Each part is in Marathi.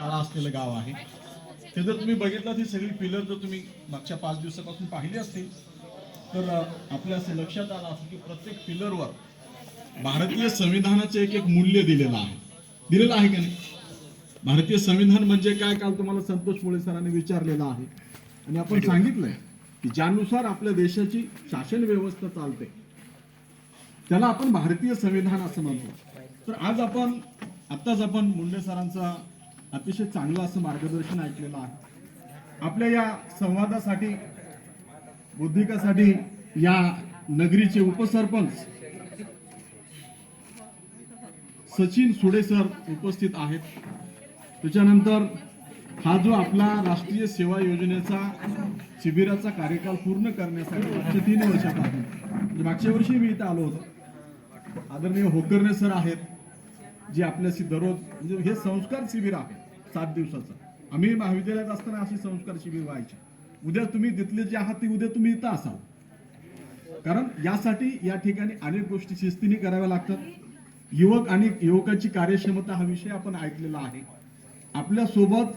शाळा असलेलं गाव आहे. ते जर तुम्ही बघितलं ही सगळी पिलर जर तुम्ही मागच्या पाच दिवसापासून पाहिली असतील तर आपल्या असं लक्षात आलं असं की प्रत्येक पिलरवर भारतीय संविधानाचं एक एक मूल्य दिलेलं आहे. दिलेलं आहे का नाही? भारतीय संविधान म्हणजे काय? काल तुम्हाला संतोष मुळे सरांनी विचारलेलं आहे. आणि आपण सांगितलंय की ज्यानुसार आपल्या देशाची शासन व्यवस्था चालते त्याला आपण भारतीय संविधान असं म्हणतो. तर आज आपण आत्ताच आपण मुंडे सरांचा अतिशय चांगलं असं मार्गदर्शन ऐकलेलं आहे. आपल्या या संवादासाठी बुद्धिकासाठी या नगरीचे उपसरपंच सचिन सुडे सर उपस्थित आहेत. त्याच्यानंतर हा जो आपला राष्ट्रीय सेवा योजनेचा शिबिराचा कार्यकाल पूर्ण करण्यासाठी मागच्या तीन वर्षापासून म्हणजे मागच्या वर्षी मी इथं आलो होतो. आदरणीय होकर्णे सर आहेत जे आपल्याशी दररोज म्हणजे हे संस्कार शिबिर आहे. सात दिवसाचा. आम्ही महाविद्यालयात असताना अशी संस्कार शिबिर व्हायची. उद्या तुम्ही तिथले जे आहात ते उद्या तुम्ही इथं असाल कारण यासाठी या ठिकाणी अनेक गोष्टी शिस्तीने कराव्या लागतात. युवक आणि युवकांची कार्यक्षमता हा विषय आपण ऐकलेला आहे. आपल्यासोबत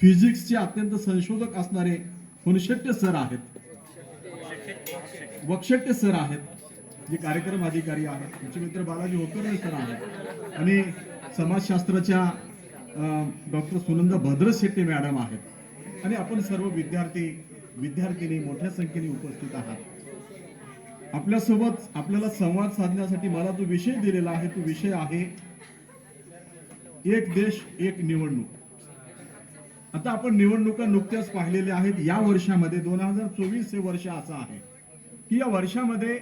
फिजिक्सचे अत्यंत संशोधक असणारे हुनशेट्टे सर आहेत. वक्षट्टे सर आहेत. जे कार्यक्रम अधिकारी आहेत. तुमचे मित्र बालाजी होकर सर आहेत. आणि समाजशास्त्राच्या डॉक्टर सुनंदा भद्रशेट्टी मॅडम आहेत. आणि आपण सर्व विद्यार्थी विद्यार्थिनी मोठ्या संख्येने उपस्थित आहात. आपल्यासोबत आपल्याला संवाद साधण्यासाठी मला जो विषय दिलेला आहे तो विषय आहे एक देश एक निवडणूक. आता आपण निवडणुका नुकत्याच पाहिलेल्या आहेत. या वर्षामध्ये दोन हजार चोवीस हे वर्ष असं आहे. की या वर्षामध्ये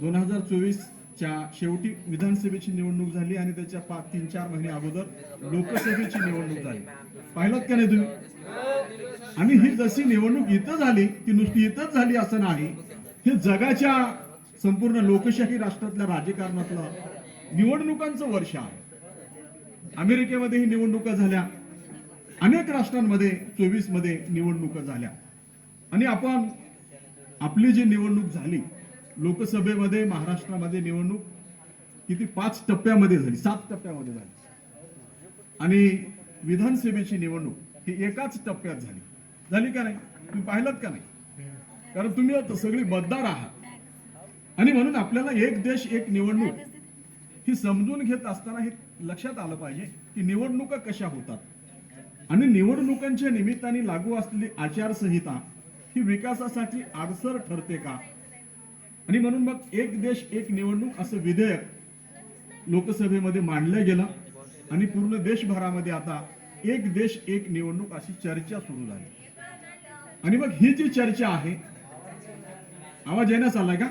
दोन हजार चोवीस च्या शेवटी विधानसभेची निवडणूक झाली आणि त्याच्या पाच तीन चार महिने अगोदर लोकसभेची निवडणूक झाली. पाहिलं का नाही तुम्ही? आणि ही जशी निवडणूक इथं झाली ती नुसती इथंच झाली असं नाही. हे जगाच्या संपूर्ण लोकशाही राष्ट्रातल्या राजकारणातलं निवडणुकांचं वर्ष आहे. अमेरिकेमध्ये ही निवडणुका झाल्या. अनेक राष्ट्रांमध्ये चोवीसमध्ये निवडणुका झाल्या. आणि आपण आपली जी निवडणूक झाली लोकसभेमध्ये महाराष्ट्रामध्ये निवडणूक किती? पाच टप्प्यामध्ये झाली. सात टप्प्यामध्ये झाली. आणि विधानसभेची निवडणूक ही एकाच टप्प्यात झाली. झाली का नाही? तुम्ही पाहिलं का नाही? कारण तुम्ही आता सगळी मतदार आहात. आणि म्हणून आपल्याला एक देश एक निवडणूक ही समजून घेत असताना हे लक्षात आलं पाहिजे की निवडणुका कशा होतात. आणि निवडणुकांच्या निमित्ताने लागू असलेली आचारसंहिता ही विकासासाठी आडसर ठरते का? आणि म्हणून मग एक देश एक निवडणूक असं विधेयक लोकसभेमध्ये मांडलं गेलं आणि पूर्ण देशभरामध्ये आता एक देश एक निवडणूक अशी चर्चा सुरू झाली. आणि मग ही जी चर्चा आहे आवाज येण्यास आलाय का?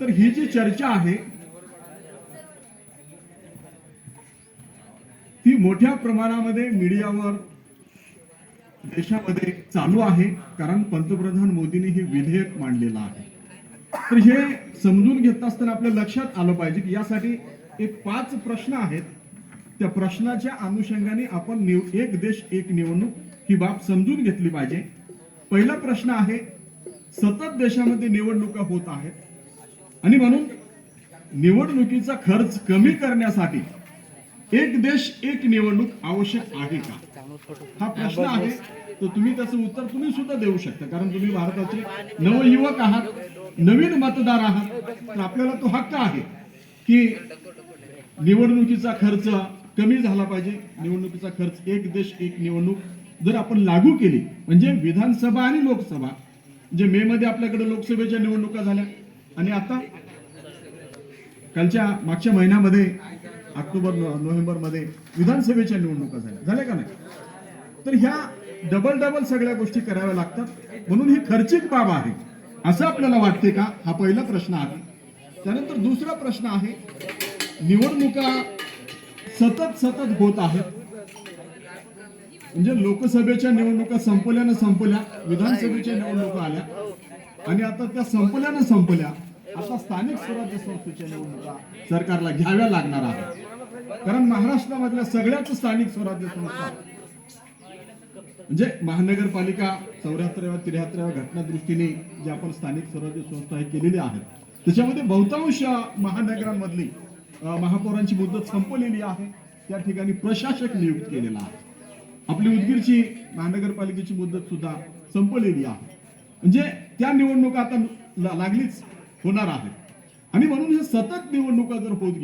तर ही जी चर्चा आहे ती मोठ्या प्रमाणामध्ये मीडियावर देशामध्ये चालू आहे कारण पंतप्रधान मोदींनी हे विधेयक मांडलेलं आहे. तर हे समजून घेत असताना आपल्या लक्षात आलं पाहिजे की यासाठी एक पाच प्रश्न आहेत. त्या प्रश्नाच्या अनुषंगाने आपण निव- एक देश एक निवडणूक ही बाब समजून घेतली पाहिजे. पहिला प्रश्न आहे सतत देशामध्ये निवडणुका होत आहेत. आणि म्हणून निवडणुकीचा खर्च कमी करण्यासाठी एक देश एक निवडणूक आवश्यक आहे का? हा प्रश्न आहे. तर तुम्ही त्याचं उत्तर तुम्ही सुद्धा देऊ शकता. कारण तुम्ही भारताचे नवयुवक आहात नवीन मतदार आहात. तर आपल्याला तो हक्क आहे की निवडणुकीचा खर्च कमी झाला पाहिजे. निवडणुकीचा खर्च एक देश एक निवडणूक जर आपण लागू केली म्हणजे विधानसभा आणि लोकसभा म्हणजे मे मध्ये आपल्याकडे लोकसभेच्या निवडणुका झाल्या आणि आता कालच्या मागच्या महिन्यामध्ये ऑक्टोबर नोव्हेंबरमध्ये विधानसभेच्या निवडणुका झाल्या. झाल्या का नाही? तर ह्या डबल डबल सगळ्या गोष्टी कराव्या लागतात. म्हणून ही खर्चिक बाब आहे. असं आपल्याला वाटते का? हा पहिला प्रश्न आहे. त्यानंतर दुसरा प्रश्न आहे निवडणुका सतत सतत होत आहेत. म्हणजे लोकसभेच्या निवडणुका संपल्यानं संपल्या विधानसभेच्या निवडणुका आल्या. आणि आता त्या संपल्यानं संपल्या आता स्थानिक स्वराज्य संस्थेच्या निवडणुका सरकारला घ्याव्या लागणार आहेत. कारण महाराष्ट्रामधल्या सगळ्याच स्थानिक स्वराज्य संस्था. म्हणजे महानगरपालिका चौऱ्याहत्तराव्या त्र्याहत्तराव्या घटना दृष्टीने जे आपण स्थानिक स्वराज्य संस्था हे केलेली आहेत. त्याच्यामध्ये बहुतांश महानगरांमधली महापौरांची मुदत संपलेली आहे. त्या ठिकाणी प्रशासक नियुक्त केलेला आहे. आपली उदगीरची महानगरपालिकेची मुदत सुद्धा संपलेली आहे. म्हणजे त्या निवडणुका आता लागलीच होणार आहेत. आणि म्हणून हे सतत निवडणुका जर होत